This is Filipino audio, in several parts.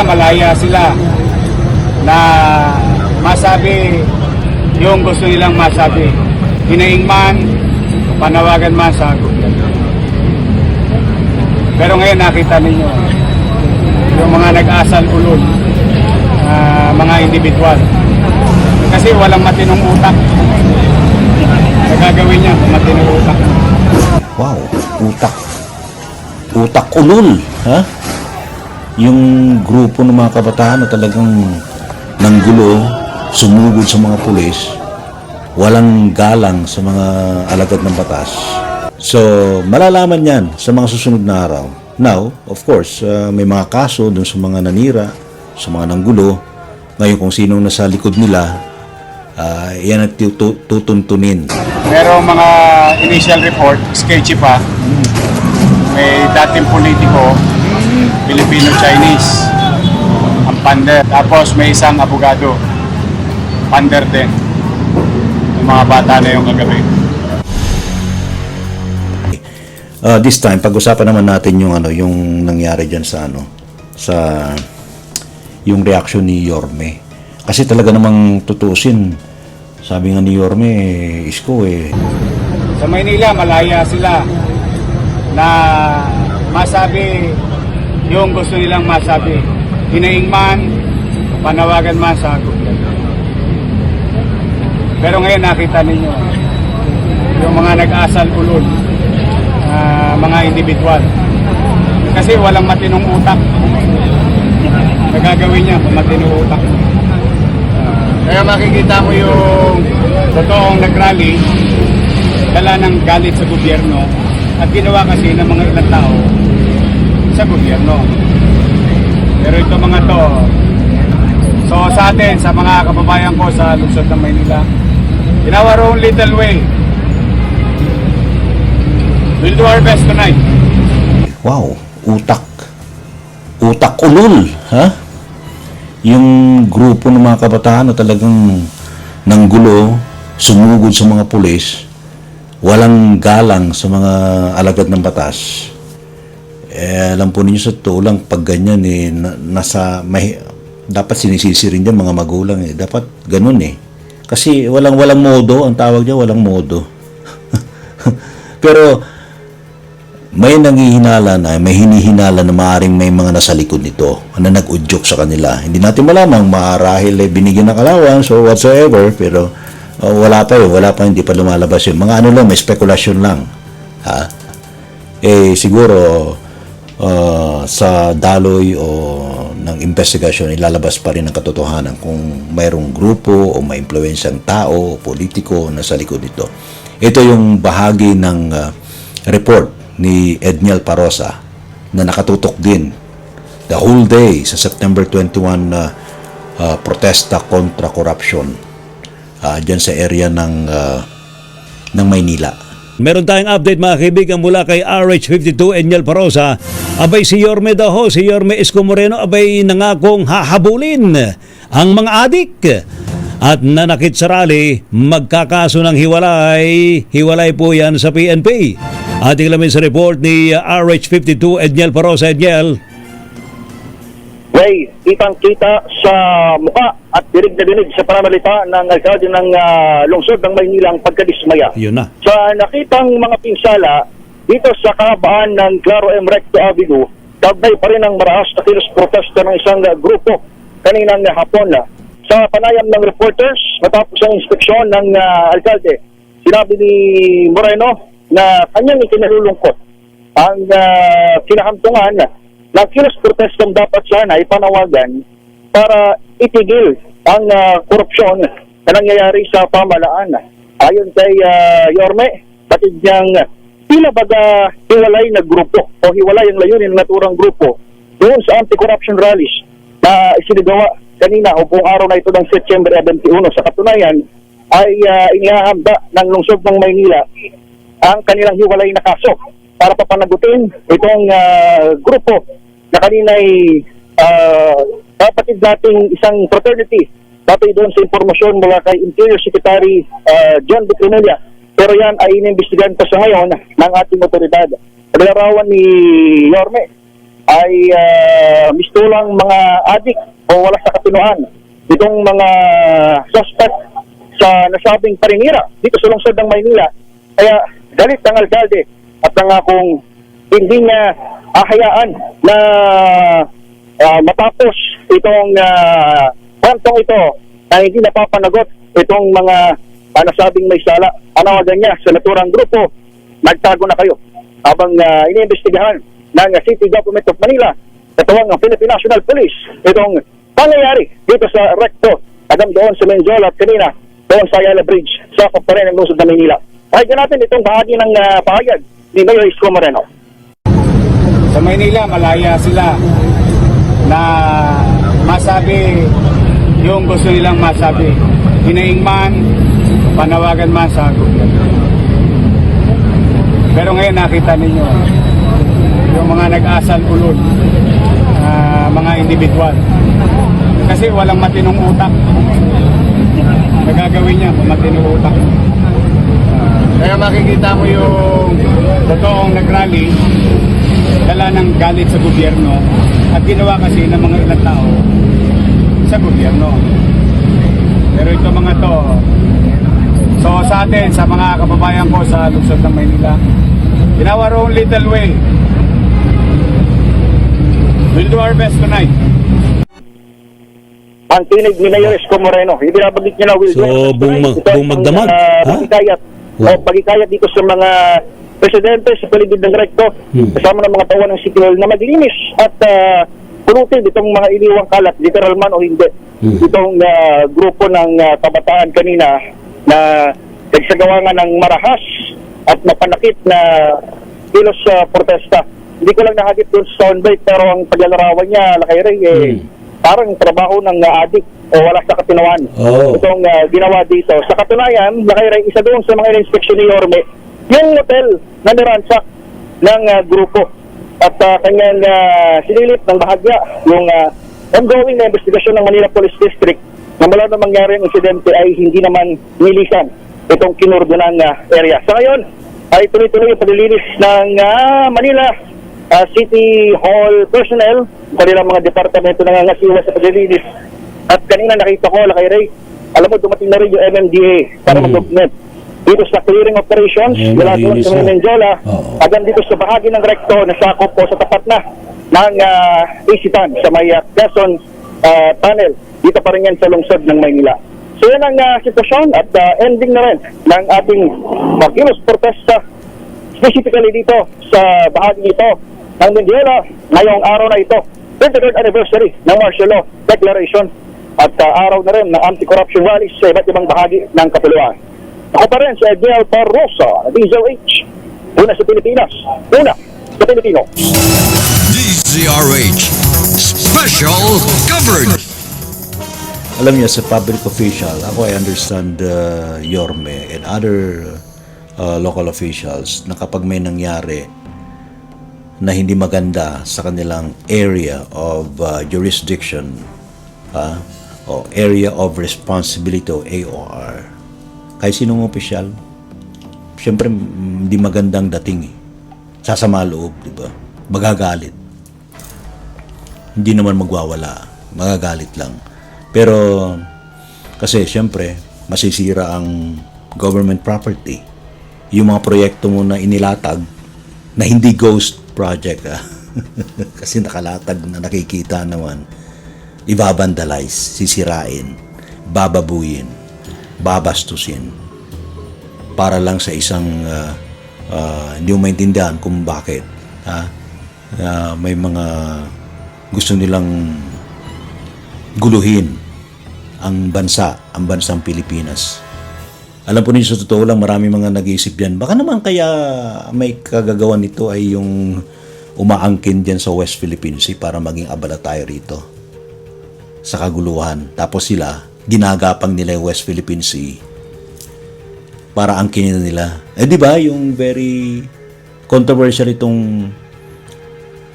Malaya sila na masabi yung gusto nilang masabi. Hinaing man, panawagan man sa. Pero ngayon nakita ninyo, yung mga nag-asal ulol, ah, mga individual. Kasi walang matinong utak. Nagagawin niya, matinong utak. Wow, utak. Utak ulol, ha? Yung grupo ng mga kabataan na talagang nanggulo, sumugod sa mga pulis, walang galang sa mga alagad ng batas. So, malalaman yan sa mga susunod na araw. Now, of course, uh, may mga kaso dun sa mga nanira, sa mga nanggulo. Ngayon kung sinong nasa likod nila, uh, yan ang tutu- tutuntunin. Pero mga initial report, sketchy pa. May dating politiko, Filipino-Chinese, ang pander. Tapos may isang abogado, pander din. Yung mga bata na yung kagabi. Uh, this time, pag-usapan naman natin yung ano, yung nangyari diyan sa ano, sa yung reaction ni Yorme. Kasi talaga namang tutusin. Sabi nga ni Yorme, eh, isko eh. Sa Maynila, malaya sila na masabi yung gusto nilang masabi. Hinaing man, panawagan man sa gobyerno. Pero ngayon nakita ninyo, yung mga nag-asal ulol, ah, mga individual. Kasi walang matinong utak. Nagagawin niya kung matinong utak. Ah, kaya makikita mo yung totoong nag-rally, dala ng galit sa gobyerno at ginawa kasi ng mga ilang tao sa gobyerno. Pero ito mga to, so sa atin, sa mga kababayan ko sa lungsod ng Maynila, in our own little way, we'll do our best tonight. Wow, utak. Utak ulol, ha? Yung grupo ng mga kabataan na talagang nanggulo, sumugod sa mga pulis, walang galang sa mga alagad ng batas. Eh, alam po ninyo sa totoo lang, pag ganyan eh, na- nasa, may, dapat sinisisi rin dyan mga magulang eh. Dapat ganun eh. Kasi walang walang modo, ang tawag niya walang modo. Pero may nangihinala na, may hinihinala na maaaring may mga nasa likod nito na nag-udyok sa kanila. Hindi natin malamang maarahil ay binigyan ng allowance or whatsoever, pero uh, wala pa yun, wala pa, hindi pa lumalabas yun. Mga ano lang, may spekulasyon lang. Ha? Eh, siguro, uh, sa daloy o ng investigasyon, ilalabas pa rin ang katotohanan kung mayroong grupo o may impluensyang tao o politiko na sa likod nito. Ito yung bahagi ng uh, report ni Edniel Parosa na nakatutok din the whole day sa September 21 na uh, protesta kontra corruption uh, dyan sa area ng uh, ng Maynila. Meron tayong update mga kaibigan mula kay RH52 Enyel Parosa. Abay si Yorme daw ho, si Yorme Isko Moreno abay nangakong hahabulin ang mga adik. At nanakit sa rally, magkakaso ng hiwalay. Hiwalay po yan sa PNP. Ating lamin sa report ni RH52 Enyel Parosa Enyel. Ray, kitang-kita sa muka at dirig na dinig sa pananalita ng alkalde ng ah, lungsod ng Maynila ang pagkadismaya. Yun na. Sa nakitang mga pinsala dito sa kahabaan ng Claro M. Recto Avenue, kagnay pa rin ang maraas na kilos protesta ng isang grupo kaninang hapon. Sa panayam ng reporters, matapos ang inspeksyon ng ah, alkalde, sinabi ni Moreno na kanyang ikinalulungkot ang uh, kinahamtungan na kilos protestong dapat sana ipanawagan para itigil ang ah, korupsyon na nangyayari sa pamalaan. Ayon kay ah, Yorme, batid niyang tila baga hiwalay na grupo o hiwalay ang layunin ng naturang grupo doon sa anti-corruption rallies na isinigawa kanina o buong araw na ito ng September 21. Sa katunayan ay uh, inihahanda ng lungsod ng Maynila ang kanilang hiwalay na kaso para papanagutin itong ah, grupo na kanina ay uh, kapatid nating isang fraternity batay doon sa impormasyon mula kay Interior Secretary ah, John Bucrimilla. Pero yan ay inimbestigahan pa sa ngayon ng ating otoridad. Naglarawan ni Yorme ay uh, mistulang mga adik o wala sa katinuan itong mga suspect sa nasabing parinira dito sa lungsod ng Maynila. Kaya galit ang alkalde at nangakong hindi niya ahayaan na ah, matapos itong uh, kwentong ito na hindi napapanagot itong mga uh, nasabing may sala. Panawagan niya sa naturang grupo, nagtago na kayo habang uh, iniimbestigahan ng City Government of Manila katawang ang Philippine National Police itong pangyayari dito sa Recto agam doon sa Menjola at kanina doon sa Ayala Bridge sa pa rin ng lungsod ng Manila. Pakinggan natin itong bahagi ng uh, pahayag ni Mayor Isko Moreno. Sa Maynila, malaya sila na masabi yung gusto nilang masabi. Hinaing man, panawagan man sa. Pero ngayon nakita ninyo, yung mga nag-asal ulod, ah, mga individual. Kasi walang matinong utak. Nagagawin niya kung matinong utak. Kaya makikita mo yung totoong nagrally, dala ng galit sa gobyerno at ginawa kasi ng mga ilang tao sa gobyerno. Pero ito mga to, so sa atin, sa mga kababayan ko sa lungsod ng Maynila, in our own little way, we'll do our best tonight. Ang tinig ni Mayor Isko Moreno, ibinabanggit niya na will So, do it. buong mag- Ito ay buong magdamag, ah, ha? pagkikayat, Wow. o pagkikayat dito sa mga presidente sa paligid ng Recto, Hmm. kasama ng mga tawa ng City Hall na maglinis at uh, pulutin itong mga iniwang kalat, literal man o hindi. Hmm. Itong ah, grupo ng ah, kabataan kanina na nagsagawa nga ng marahas at mapanakit na kilos sa protesta. Hindi ko lang nakakit sa soundbite pero ang paglalarawan niya, Lakay Ray, eh, Hmm. parang trabaho ng uh, adik o wala sa katinawan. Oh. Itong ah, ginawa dito. Sa katunayan, Lakay Ray, isa doon sa mga inspeksyon ni Yorme, yung hotel na niransak ng ah, grupo at uh, kanyang ah, sinilip ng bahagya yung ah, ongoing na investigasyon ng Manila Police District na mula na mangyari ang insidente ay hindi naman nilisan itong kinurdonan na area. Sa ngayon, ay tuloy-tuloy yung paglilinis ng ah, Manila ah, City Hall personnel, kanilang mga departamento na nangangasiwa sa paglilinis. At kanina nakita ko, Lakay Ray, alam mo, dumating na rin yung MMDA para Mm. mag-document dito sa clearing operations Ayan, mula doon sa. Menjola Oo. hanggang dito sa bahagi ng recto na sakop po sa tapat na ng uh, Isitan sa may uh, Quezon ah, tunnel. Dito pa rin yan sa lungsod ng Maynila. So yan ang ah, sitwasyon at ah, ending na rin ng ating Makilos protesta specifically dito sa bahagi ito ng Menjola ngayong araw na ito. 23rd anniversary ng martial law declaration at ah, araw na rin ng anti-corruption rallies sa iba't ibang bahagi ng Kapuluan. Ako pa rin si Edel Barrosa, Diesel H. Una sa Pilipinas. Una sa Pilipino. DZRH Special Coverage. Alam niyo, sa public official, ako I understand uh, Yorme and other uh, local officials na kapag may nangyari na hindi maganda sa kanilang area of uh, jurisdiction ah, o area of responsibility o AOR, kahit sinong opisyal, syempre hindi magandang dating eh. Sasama loob, di? Magagalit hindi naman magwawala. Magagalit lang. Pero, kasi syempre, masisira ang government property. Yung mga proyekto mo na inilatag, na hindi ghost project, ah. kasi nakalatag na nakikita naman, ibabandalize, sisirain, bababuyin, babastusin, para lang sa isang ah, ah, hindi mo maintindihan kung bakit ha Ah, may mga gusto nilang guluhin ang bansa, ang bansang Pilipinas. Alam po ninyo sa totoo lang, marami mga nag-iisip yan. Baka naman kaya may kagagawan nito ay yung umaangkin dyan sa West Philippine Sea para maging abala tayo rito. sa kaguluhan. Tapos sila, ginagapang nila yung West Philippine Sea para angkinin nila. Eh di ba yung very controversial itong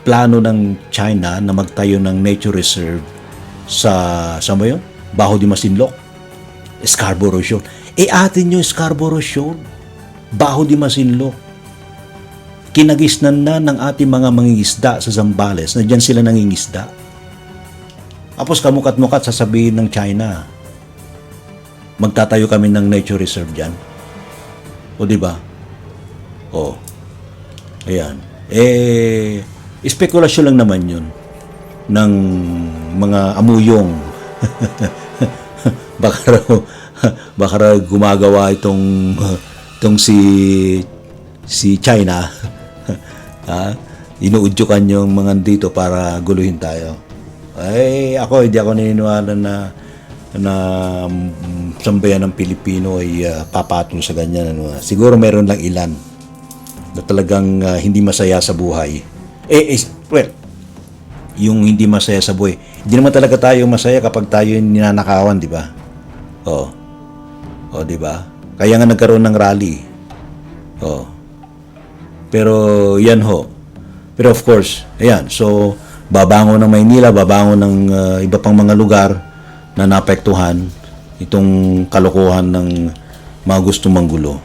plano ng China na magtayo ng nature reserve sa saan ba yun? Baho di Masinloc. Scarborough Shoal. Eh atin yung Scarborough Shoal. Baho di Masinloc. Kinagisnan na ng ating mga mangingisda sa Zambales na dyan sila nangingisda. Tapos kamukat-mukat sasabihin ng China, magtatayo kami ng nature reserve dyan. O di ba? O. Ayan. Eh, spekulasyon lang naman yun ng mga amuyong. baka raw, baka raw gumagawa itong, itong si, si China. ha? Inuudyukan yung mga dito para guluhin tayo. Ay, ako, hindi ako naniniwala na na mm, sambayan ng Pilipino ay ah, papatol sa ganyan. Ano. Siguro meron lang ilan na talagang ah, hindi masaya sa buhay. Eh, eh, well, yung hindi masaya sa buhay. Hindi naman talaga tayo masaya kapag tayo yung ninanakawan, di ba? Oo. O, di ba? Kaya nga nagkaroon ng rally. Oo. Pero yan ho. Pero of course, ayan. So, babangon ng Maynila, babangon ng uh, iba pang mga lugar na naapektuhan itong kalokohan ng mga gusto manggulo.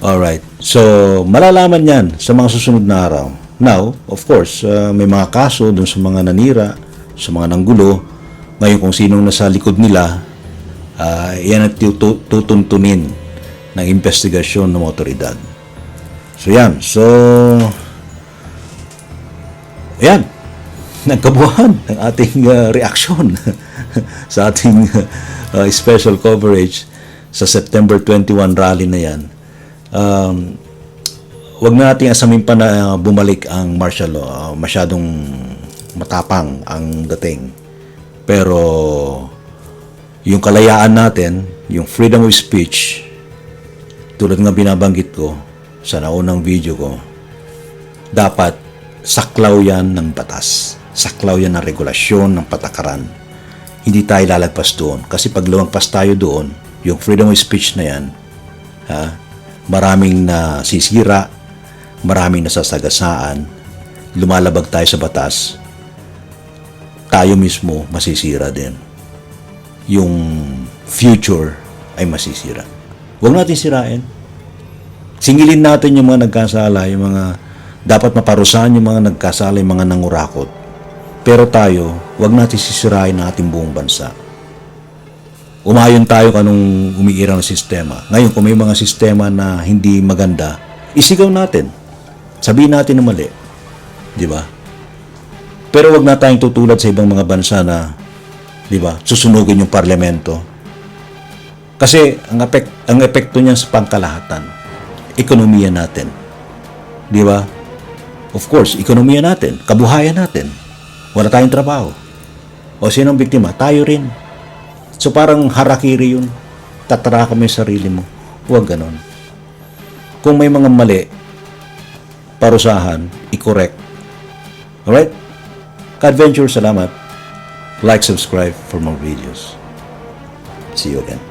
Alright. So, malalaman yan sa mga susunod na araw. Now, of course, uh, may mga kaso dun sa mga nanira, sa mga nanggulo. Ngayon, kung sinong nasa likod nila, uh, yan ang tutu- tutuntunin ng investigasyon ng otoridad. So, yan. So, ayan. Nagkabuhan ng ating uh, reaksyon sa ating uh, special coverage sa September 21 rally na yan. Um, wag na nating asamin pa na uh, bumalik ang martial law. Uh, masyadong matapang ang dating. Pero yung kalayaan natin, yung freedom of speech, tulad nga binabanggit ko sa naunang video ko, dapat saklaw yan ng batas. Saklaw yan ng regulasyon, ng patakaran. Hindi tayo lalagpas doon. Kasi pag lumagpas tayo doon, yung freedom of speech na yan, ha, maraming na sisira, maraming nasasagasaan, lumalabag tayo sa batas, tayo mismo masisira din. Yung future ay masisira. Huwag natin sirain. Singilin natin yung mga nagkasala, yung mga dapat maparusahan yung mga nagkasala, yung mga nangurakot. Pero tayo, huwag natin sisirain ang ating buong bansa. Umayon tayo kung anong umiirang sistema. Ngayon, kung may mga sistema na hindi maganda, isigaw natin. Sabihin natin na mali. Di ba? Pero wag na tayong tutulad sa ibang mga bansa na, di ba, susunugin yung parlamento. Kasi ang, epek, ang epekto niyan sa pangkalahatan, ekonomiya natin. Di ba? Of course, ekonomiya natin, kabuhayan natin. Wala tayong trabaho. O sinong biktima? Tayo rin. So parang harakiri yun. Tatara kami sa sarili mo. Huwag ganon. Kung may mga mali, parusahan, i-correct. Alright? Ka-adventure, salamat. Like, subscribe for more videos. See you again.